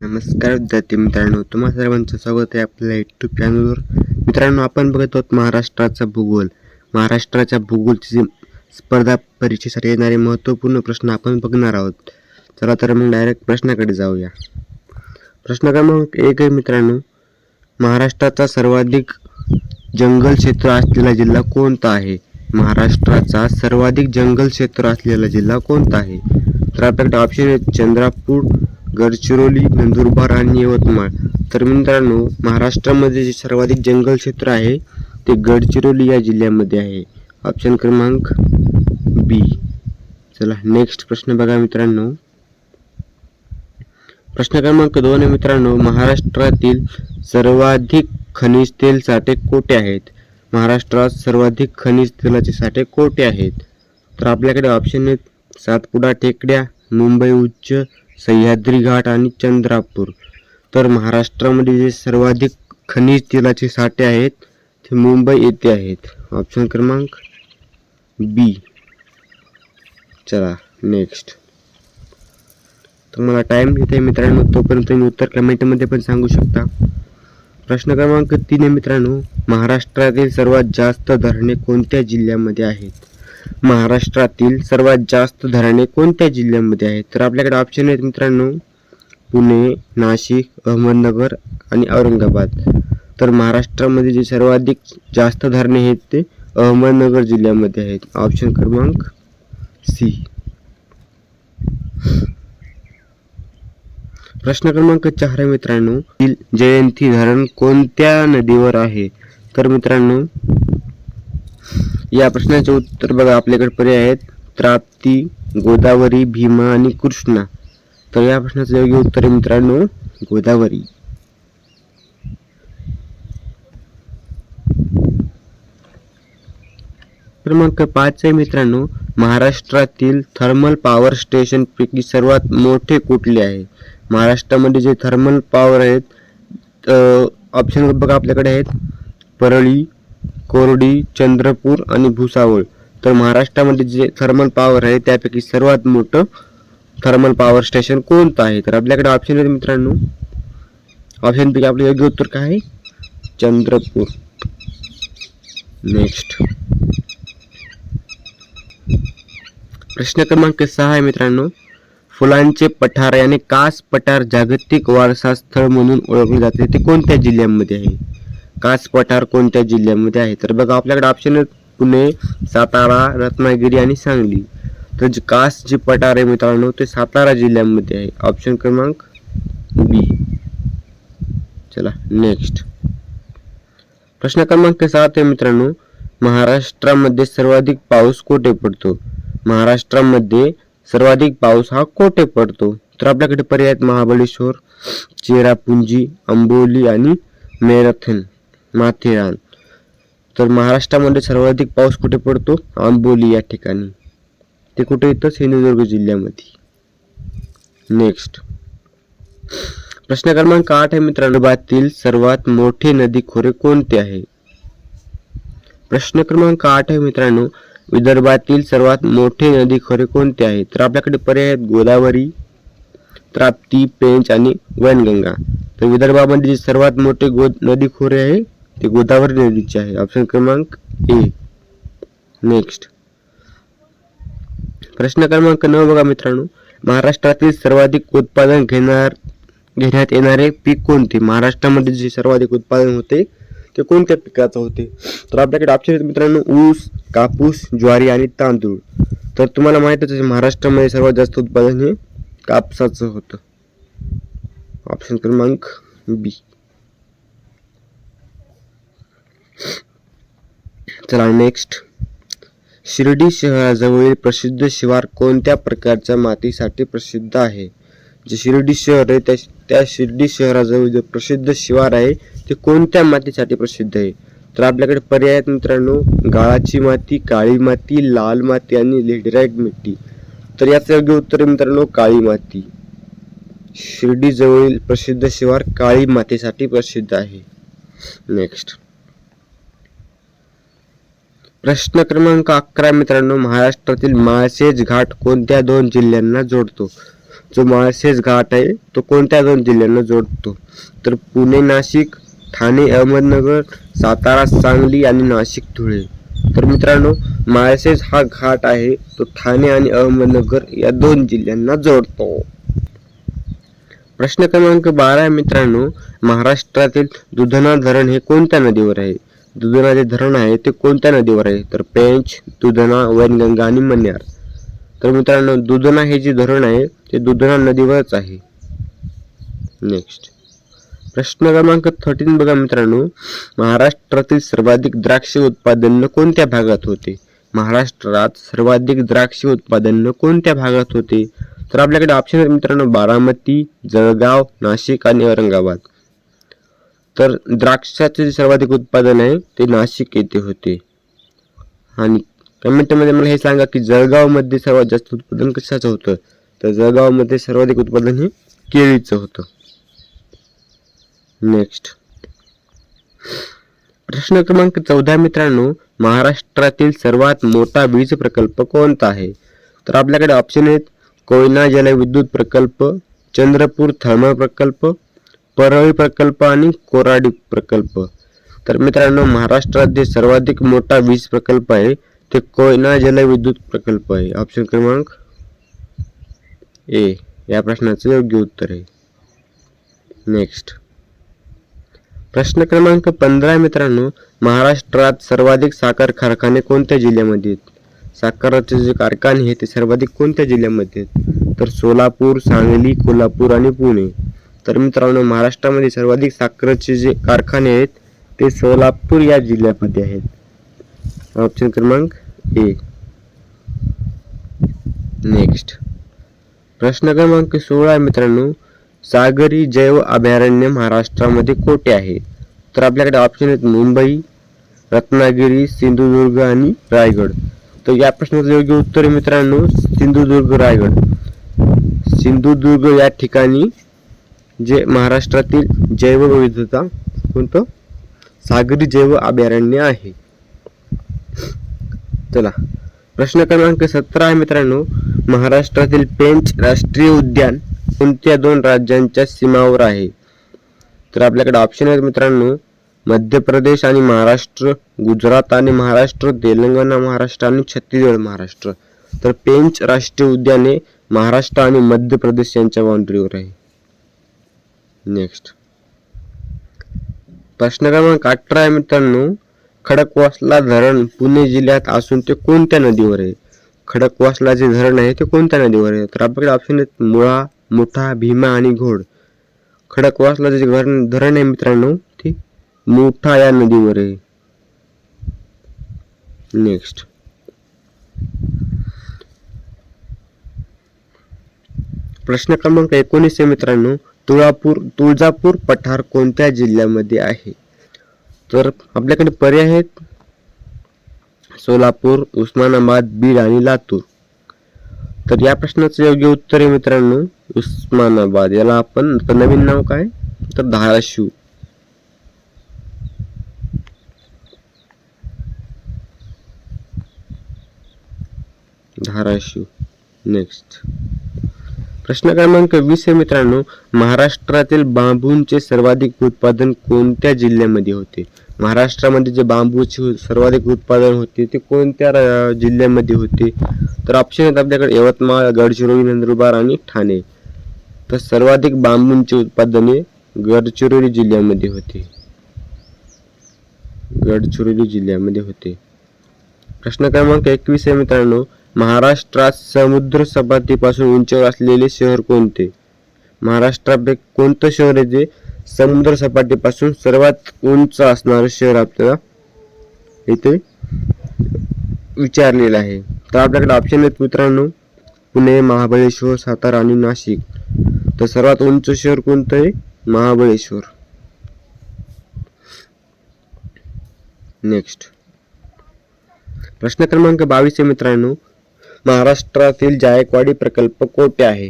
नमस्कार विद्यार्थी मित्रांनो तुम्हा सर्वांचं स्वागत आहे आपल्या यूट्यूब चॅनलवर मित्रांनो आपण बघत आहोत महाराष्ट्राचा भूगोल. महाराष्ट्राच्या भूगोलची जी स्पर्धा परीक्षेसाठी येणारे महत्त्वपूर्ण प्रश्न आपण बघणार आहोत. चला तर मग डायरेक्ट प्रश्नाकडे जाऊया. प्रश्न क्रमांक एक आहे मित्रांनो महाराष्ट्राचा सर्वाधिक जंगल क्षेत्र असलेला जिल्हा कोणता आहे? महाराष्ट्राचा सर्वाधिक जंगल क्षेत्र असलेला जिल्हा कोणता आहे? तर आपल्याकडे ऑप्शन आहे चंद्रपूर गडचिरोली नंदुरबार आणि यवतमाळ. तर मित्रांनो महाराष्ट्रामध्ये जे सर्वाधिक जंगल क्षेत्र आहे ते गडचिरोली या जिल्ह्यामध्ये आहे. ऑप्शन क्रमांक बी चला नेक्स्ट प्रश्न बघा मित्रांनो. प्रश्न क्रमांक दोन मित्रांनो. महाराष्ट्रातील सर्वाधिक खनिज तेल साठे कोठे आहेत? महाराष्ट्रात सर्वाधिक खनिज तेलाचे साठे कोठे आहेत? तर आपल्याकडे ऑप्शन आहेत सातपुडा टेकड्या मुंबई उच्च सह्याद्री घाट आणि चंद्रापूर. तर महाराष्ट्रामध्ये जे सर्वाधिक खनिज तेलाचे साठे आहेत ते मुंबई येथे आहेत. ऑप्शन क्रमांक बी चला नेक्स्ट तुम्हाला टाईम येते मित्रांनो? तोपर्यंत तुम्ही उत्तर कमेंटमध्ये पण सांगू शकता. प्रश्न क्रमांक तीन आहे मित्रांनो. महाराष्ट्रातील सर्वात जास्त धरणे कोणत्या जिल्ह्यामध्ये आहेत? महाराष्ट्रातील सर्वात जास्त धरणे कोणत्या जिल्ह्यामध्ये आहेत? तर आपल्याकडे ऑप्शन आहेत मित्रांनो पुणे नाशिक अहमदनगर आणि औरंगाबाद. तर महाराष्ट्रामध्ये जे सर्वाधिक जास्त धरणे आहेत ते अहमदनगर जिल्ह्यामध्ये आहेत. ऑप्शन क्रमांक सी प्रश्न क्रमांक चार मित्रांनो जयंती धरण कोणत्या नदीवर आहे? तर मित्रांनो या प्रश्नाचे उत्तर बघा आपल्याकडे पर्याय आहेत. त्राप्ती गोदावरी भीमा आणि कृष्णा. तर या प्रश्नाचं योग्य उत्तर आहे मित्रांनो गोदावरी. क्रमांक पाच आहे मित्रांनो महाराष्ट्रातील थर्मल पॉवर स्टेशन पैकी सर्वात मोठे कुठले आहे? महाराष्ट्रामध्ये जे थर्मल पॉवर आहेत ऑप्शन बघा आपल्याकडे आहेत. परळी कोरडी चंद्रपूर आणि भुसावळ. तर महाराष्ट्रामध्ये जे थर्मल पॉवर आहे त्यापैकी सर्वात मोठं थर्मल पॉवर स्टेशन कोणतं आहे? तर आपल्याकडे ऑप्शन आहेत मित्रांनो. ऑप्शनपैकी आपलं योग्य उत्तर काय आहे? चंद्रपूर. नेक्स्ट प्रश्न क्रमांक सहा आहे मित्रांनो. फुलांचे पठार याने कास पठार जागतिक वारसा स्थळ म्हणून ओळखले जाते. ते कोणत्या जिल्ह्यामध्ये आहे? कास पठार कोणत्या जिल्ह्यामध्ये आहे? तर बघा आपल्याकडे ऑप्शन आहेत पुणे सातारा रत्नागिरी आणि सांगली. तर जे कास जे पठार आहे मित्रांनो ते सातारा जिल्ह्यामध्ये आहे. ऑप्शन क्रमांक बी. चला नेक्स्ट प्रश्न क्रमांक सात आहे मित्रांनो. महाराष्ट्रामध्ये सर्वाधिक पाऊस कोठे पडतो? महाराष्ट्रामध्ये सर्वाधिक पाऊस हा कोठे पडतो? तर आपल्याकडे पर्याय आहेत महाबळेश्वर चेरापुंजी अंबोली आणि मेरथन माथेरान. तर महाराष्ट्रामध्ये सर्वाधिक पाऊस कुठे पडतो? आंबोली या ठिकाणी. ते कुठे येतं सिंधुदुर्ग जिल्ह्यामध्ये. नेक्स्ट प्रश्न क्रमांक आठ आहे मित्रांनो विदर्भातील सर्वात मोठे नदी खोरे कोणते आहे? प्रश्न क्रमांक आठ आहे मित्रांनो विदर्भातील सर्वात मोठे नदी खोरे कोणते आहे? तर आपल्याकडे पर्याय आहेत गोदावरी त्राप्ती पेंच आणि वैनगंगा. तर विदर्भामध्ये जे सर्वात मोठे गो नदी खोरे आहे ते गोदावरी नदीची आहे. ऑप्शन क्रमांक ए नेक्स्ट प्रश्न क्रमांक नऊ बघा मित्रांनो. महाराष्ट्रातील सर्वाधिक उत्पादन घेणार घेण्यात येणारे पीक कोणते? महाराष्ट्रामध्ये जे सर्वाधिक उत्पादन होते ते कोणत्या पिकाचं होते? तर आपल्याकडे ऑप्शन आहेत मित्रांनो ऊस कापूस ज्वारी आणि तांदूळ. तर तुम्हाला माहितच आहे महाराष्ट्रामध्ये सर्वात जास्त उत्पादन हे कापसाचं होतं. ऑप्शन क्रमांक बी चला नेक्स्ट शिर्डी शहराजवळील प्रसिद्ध शिवार कोणत्या प्रकारच्या मातीसाठी प्रसिद्ध आहे? जे शिर्डी शहर आहे त्या त्या शिर्डी शहराजवळ जे प्रसिद्ध शिवार आहे ते कोणत्या मातीसाठी प्रसिद्ध आहे? तर आपल्याकडे पर्याय आहेत मित्रांनो. गाळाची माती काळी माती लाल माती आणि लेडराईट मिट्टी. तर याचं योग्य उत्तर मित्रांनो काळी माती. शिर्डी जवळील प्रसिद्ध शिवार काळी मातीसाठी प्रसिद्ध आहे. नेक्स्ट प्रश्न क्रमांक अकरा मित्रांनो. महाराष्ट्रातील माळशेज घाट कोणत्या दोन जिल्ह्यांना जोडतो? जो माळशेज घाट आहे तो कोणत्या दोन जिल्ह्यांना जोडतो? तर पुणे नाशिक ठाणे अहमदनगर सातारा सांगली आणि नाशिक धुळे. तर मित्रांनो माळशेज हा घाट आहे तो ठाणे आणि अहमदनगर या दोन जिल्ह्यांना जोडतो. प्रश्न क्रमांक बारा मित्रांनो. महाराष्ट्रातील दुधना धरण हे कोणत्या नदीवर आहे? दुधना जे धरण आहे ते कोणत्या नदीवर आहे? तर पेंच दुधना वैनगंगा आणि मन्यार. तर मित्रांनो दुधना हे जे धरण आहे ते दुधना नदीवरच आहे. नेक्स्ट प्रश्न क्रमांक थर्टीन बघा मित्रांनो. महाराष्ट्रातील सर्वाधिक द्राक्ष उत्पादन कोणत्या भागात होते? महाराष्ट्रात सर्वाधिक द्राक्ष उत्पादन कोणत्या भागात होते? तर आपल्याकडे ऑप्शन आहेत मित्रांनो बारामती जळगाव नाशिक आणि औरंगाबाद. तर द्राक्षाचे जे सर्वाधिक उत्पादन आहे ते नाशिक येथे होते. आणि कमेंटमध्ये मला हे सांगा की जळगावमध्ये सर्वात जास्त उत्पादन कशाचं होतं? तर जळगावमध्ये सर्वाधिक उत्पादन हे केळीचं होतं. नेक्स्ट प्रश्न क्रमांक चौदा मित्रांनो महाराष्ट्रातील सर्वात मोठा वीज प्रकल्प कोणता आहे? तर आपल्याकडे ऑप्शन आहेत कोयना जलविद्युत प्रकल्प चंद्रपूर थर्मल प्रकल्प परळी प्रकल्प आणि कोराडी प्रकल्प. तर मित्रांनो महाराष्ट्रात जे सर्वाधिक मोठा वीज प्रकल्प आहे. ते कोयना जलविद्युत प्रकल्प आहे. ऑप्शन क्रमांक ए या प्रश्नाचं योग्य उत्तर आहे. नेक्स्ट प्रश्न क्रमांक पंधरा मित्रांनो. महाराष्ट्रात सर्वाधिक साखर कारखाने कोणत्या जिल्ह्यामध्ये आहेत? साखराचे जे कारखाने आहेत ते सर्वाधिक कोणत्या जिल्ह्यामध्ये आहेत? तर सोलापूर सांगली कोल्हापूर आणि पुणे. तर मित्रांनो महाराष्ट्रामध्ये सर्वाधिक साखरेचे जे कारखाने आहेत ते सोलापूर या जिल्ह्यामध्ये आहेत. ऑप्शन क्रमांक ए नेक्स्ट प्रश्न क्रमांक सोळा मित्रांनो. सागरी जैव अभयारण्य महाराष्ट्रामध्ये कोठे आहे? तर आपल्याकडे ऑप्शन आहेत मुंबई रत्नागिरी सिंधुदुर्ग आणि रायगड. तर या प्रश्नाचं योग्य उत्तर मित्रांनो सिंधुदुर्ग रायगड. सिंधुदुर्ग या ठिकाणी जे महाराष्ट्रातील जैवविविधता कोणतं? सागरी जैव अभयारण्य आहे. चला. प्रश्न क्रमांक सतरा आहे मित्रांनो. महाराष्ट्रातील पेंच राष्ट्रीय उद्यान कोणत्या दोन राज्यांच्या सीमावर आहे? तर आपल्याकडे ऑप्शन आहेत मित्रांनो. मध्य प्रदेश आणि महाराष्ट्र गुजरात आणि महाराष्ट्र तेलंगणा महाराष्ट्र आणि छत्तीसगड महाराष्ट्र. तर पेंच राष्ट्रीय उद्याने महाराष्ट्र आणि मध्य प्रदेश यांच्या बाउंड्रीवर आहे. नेक्स्ट प्रश्न क्रमांक अठरा आहे मित्रांनो. खडकवासला धरण पुणे जिल्ह्यात असून ते कोणत्या नदीवर आहे? खडकवासला जे धरण आहे ते कोणत्या नदीवर आहे? तर आपल्याकडे ऑप्शन आहेत मुळा मुठा भीमा आणि घोड. खडकवासला जे धरण धरण आहे मित्रांनो ते मोठा या नदीवर आहे. नेक्स्ट प्रश्न क्रमांक एकोणीस आहे मित्रांनो. तुळापूर तुळजापूर पठार कोणत्या जिल्ह्यामध्ये आहे? तर आपल्याकडे पर्याय आहेत. सोलापूर उस्मानाबाद बीड आणि लातूर. तर या प्रश्नाचं योग्य उत्तर आहे मित्रांनो उस्मानाबाद. याला आपण नवीन नाव काय? तर धाराशिव. धाराशिव. नेक्स्ट प्रश्न क्रमांक वीस आहे मित्रांनो महाराष्ट्रातील बांबूंचे सर्वाधिक उत्पादन कोणत्या जिल्ह्यामध्ये होते? महाराष्ट्रामध्ये जे बांबूचे सर्वाधिक उत्पादन होते ते कोणत्या जिल्ह्यामध्ये होते? तर ऑप्शन आहेत आपल्याकडे यवतमाळ गडचिरोली नंदुरबार आणि ठाणे. तर सर्वाधिक बांबूंचे उत्पादने गडचिरोली जिल्ह्यामध्ये होते. गडचिरोली जिल्ह्यामध्ये होते. प्रश्न क्रमांक एकवीस आहे मित्रांनो महाराष्ट्रात समुद्र सपाटीपासून उंचीवर असलेले शहर कोणते? महाराष्ट्रापैकी कोणतं शहर आहे जे समुद्र सपाटीपासून सर्वात उंच असणारं शहर आपल्याला इथे विचारलेलं आहे? तर आपल्याकडे ऑप्शन आहेत मित्रांनो. पुणे महाबळेश्वर सातारा आणि नाशिक. तर सर्वात उंच शहर कोणतं आहे? महाबळेश्वर. नेक्स्ट प्रश्न क्रमांक बावीस आहे मित्रांनो. महाराष्ट्रातील जायकवाडी प्रकल्प कोठे आहे?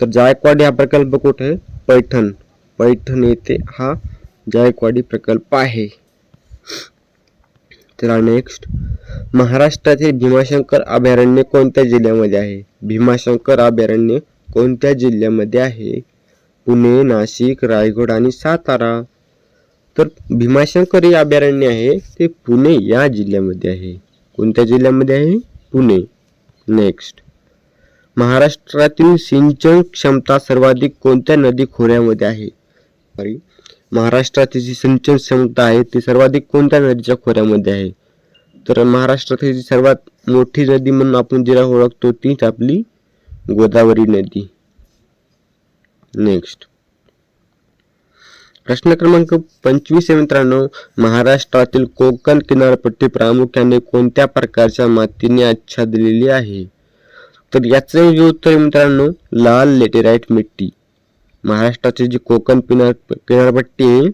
तर जायकवाडी हा प्रकल्प कुठे आहे? पैठण. पैठण येथे हा जायकवाडी प्रकल्प आहे. तर नेक्स्ट महाराष्ट्रातील भीमाशंकर अभयारण्य कोणत्या जिल्ह्यामध्ये आहे? भीमाशंकर अभयारण्य कोणत्या जिल्ह्यामध्ये आहे? पुणे नाशिक रायगड आणि सातारा. तर भीमाशंकर हे अभयारण्य आहे ते पुणे या जिल्ह्यामध्ये आहे. कोणत्या जिल्ह्यामध्ये आहे? पुणे. नेक्स्ट महाराष्ट्रातील सिंचन क्षमता सर्वाधिक कोणत्या नदी खोऱ्यामध्ये आहे? सॉरी महाराष्ट्रातील जी सिंचन क्षमता आहे ती सर्वाधिक कोणत्या नदीच्या खोऱ्यामध्ये आहे? तर महाराष्ट्रातील जी सर्वात मोठी नदी म्हणून आपण जिला ओळखतो तीच आपली गोदावरी नदी. नेक्स्ट प्रश्न क्रमांक पंचवीस आहे मित्रांनो. महाराष्ट्रातील कोकण किनारपट्टी प्रामुख्याने कोणत्या प्रकारच्या मातीने आच्छादलेली आहे? तर याचं जे उत्तर आहे मित्रांनो लाल लेटेराईट मिट्टी. महाराष्ट्राची जी कोकण किनार किनारपट्टी आहे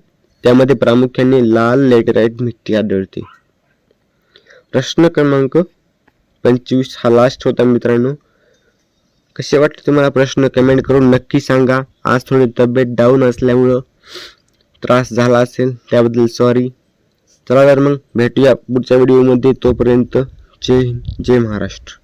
त्यामध्ये प्रामुख्याने लाल लेटेराईट मिट्टी आढळते. प्रश्न क्रमांक पंचवीस हा लास्ट होता मित्रांनो. कसे वाटते तुम्हाला प्रश्न? कमेंट करून नक्की सांगा. आज थोडी तब्येत डाऊन असल्यामुळं त्रास झाला असेल त्याबद्दल सॉरी चला तर मग भेटूया पुढच्या व्हिडिओमध्ये तोपर्यंत जय जय महाराष्ट्र.